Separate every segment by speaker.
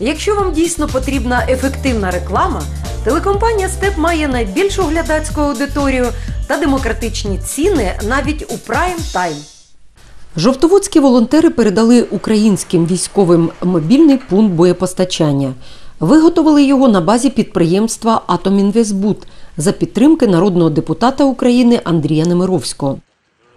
Speaker 1: Якщо вам дійсно потрібна ефективна реклама, телекомпанія Степ має найбільшу глядацьку аудиторію та демократичні ціни навіть у прайм тайм. Жовтоводські волонтери передали українським військовим мобільний пункт боєпостачання. Виготовили його на базі підприємства Атомінвестбуд за підтримки народного депутата України Андрія Немировського.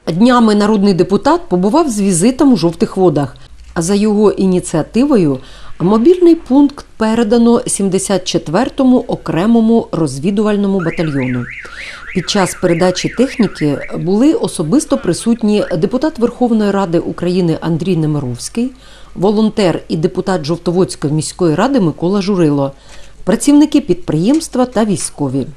Speaker 1: Днями народний депутат побував з візитом у жовтих водах. А за його ініціативою мобільний пункт передано 74-му окремому розвідувальному батальйону. Під час передачі техніки були особисто присутні депутат Верховної Ради України Андрій Немировський, волонтер і депутат Жовтоводської міської ради Микола Журило, працівники підприємства та військові.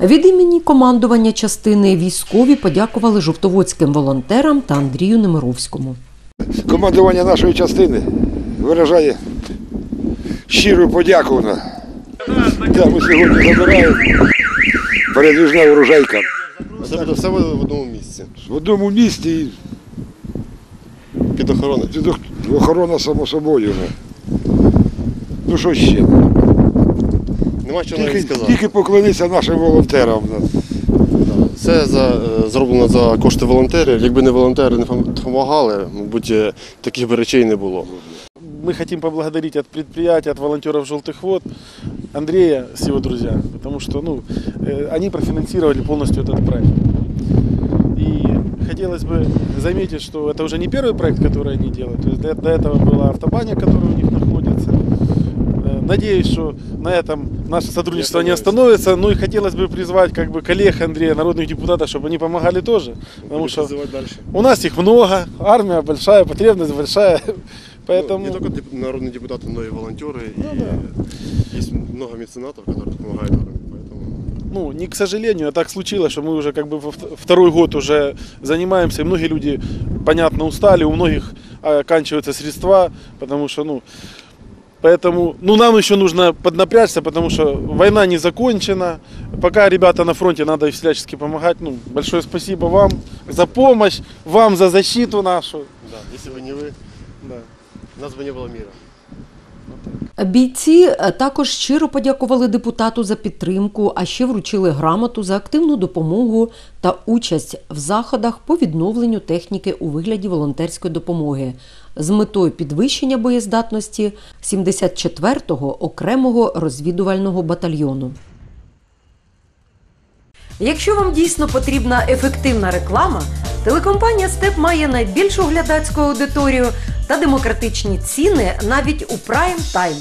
Speaker 1: Від імені командування частини військові подякували жовтоводським волонтерам та Андрію Немировському.
Speaker 2: Командування нашої частини виражає щиру подяку. на- Да, ми сьогодні забираємо передвіжна урожайка
Speaker 3: Це все в одному місці.
Speaker 2: в одному місті і
Speaker 3: Під охороною.
Speaker 2: під ох- охорона само собою. ну. Ну що ще?
Speaker 3: Нема чого навіть
Speaker 2: Тільки,
Speaker 3: сказати.
Speaker 2: тільки поклонися нашим волонтерам.
Speaker 3: Це за, е, зроблено за кошти волонтерів. Якби не волонтери не допомагали, мабуть, е, таких би речей не було.
Speaker 4: Мы хотим поблагодарить от предприятия, от волонтеров «Желтых вод» Андрея с его друзьями, потому что ну, э, они профинансировали полностью этот проект. И хотелось бы заметить, что это уже не первый проект, который они делают. То есть до, до этого была автобаня, которая у них находится. Э, Надеюсь, что на этом наше сотрудничество не остановится. Ну и хотелось бы призвать как бы коллег Андрея, народных депутатов, чтобы они помогали тоже. Потому что
Speaker 3: далі.
Speaker 4: у нас их много, армия большая, потребность большая. Поэтому...
Speaker 3: Не тільки деп- народні депутати, але й волонтери.
Speaker 4: Ну,
Speaker 3: і
Speaker 4: да.
Speaker 3: Є много меценатів, які допомагають армії. Поэтому...
Speaker 4: ну, не к сожалению, а так случилось, что мы уже как бы во вт- второй год уже занимаемся, и многие люди, понятно, устали, у многих а, оканчиваются средства, потому что, ну, поэтому, ну, нам еще нужно поднапрячься, потому что война не закончена, пока ребята на фронте, надо им всячески помогать, ну, большое спасибо вам за помощь, вам за защиту нашу,
Speaker 3: Да, якщо б не ви,
Speaker 4: Да.
Speaker 3: у нас би не було міра.
Speaker 1: Бійці е, також щиро подякували депутату за підтримку, а ще вручили грамоту за активну допомогу та участь в заходах по відновленню техніки у вигляді волонтерської допомоги з метою підвищення боєздатності 74-го окремого розвідувального батальйону. Якщо вам дійсно потрібна ефективна реклама, телекомпанія Степ має найбільшу глядацьку аудиторію та демократичні ціни навіть у прайм тайм.